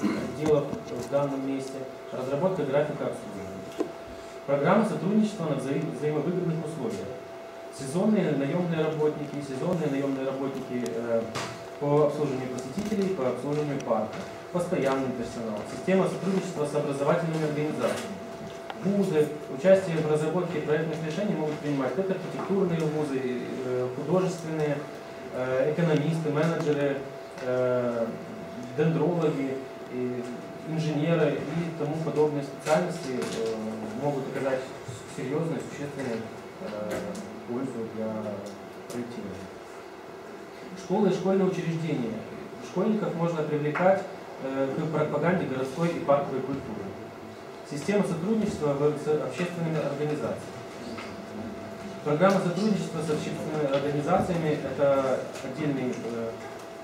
отделов в данном месте, разработка графика обслуживания. Программа сотрудничества на взаим- взаимовыгодных условиях. Сезонные наемные работники, сезонные наемные работники э, по обслуживанию посетителей, по обслуживанию парка, постоянный персонал, система сотрудничества с образовательными организациями. Вузы, участие в разработке проектных решений могут принимать как архитектурные вузы, э, художественные, э, экономисты, менеджеры, э, дендрологи, и инженеры и тому подобные специальности э, могут оказать серьезную, существенную э, пользу для проектирования. Школы и школьные учреждения. Школьников можно привлекать э, к пропаганде городской и парковой культуры. Система сотрудничества с общественными организациями. Программа сотрудничества с общественными организациями – это отдельный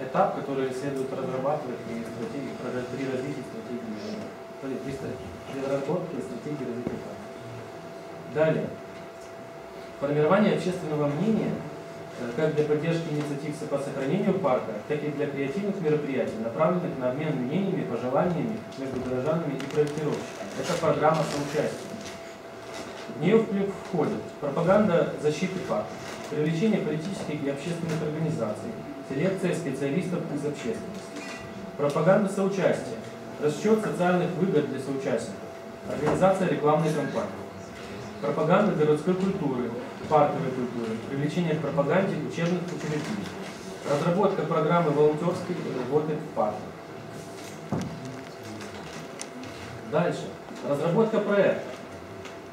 этап, который следует разрабатывать при, стратегии, при- при развитии стратегии, э, при, при стра- при разработке стратегии развития парка. Далее. Формирование общественного мнения э, как для поддержки инициатив по сохранению парка, так и для креативных мероприятий, направленных на обмен мнениями, пожеланиями между горожанами и проектировщиками. Это программа соучастия. В нее входит пропаганда защиты парка, привлечение политических и общественных организаций, селекция специалистов из общественности, пропаганда соучастия, расчет социальных выгод для соучастников, организация рекламной кампании, пропаганда городской культуры, парковой культуры, привлечение к пропаганде учебных учреждений, разработка программы волонтерской работы в парках. Дальше. Разработка проекта.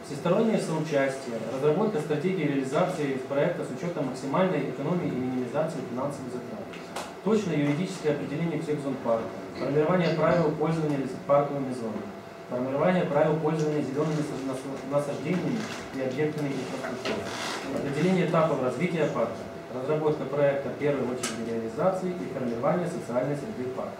Всестороннее соучастие, разработка стратегии реализации проекта с учетом максимальной экономии и минимизации финансовых затрат. Точное юридическое определение всех зон парка. Формирование правил пользования парковыми зонами. Формирование правил пользования зелеными насаждениями и объектами инфраструктуры. Определение этапов развития парка. Разработка проекта первой очереди реализации и формирование социальной среды парка.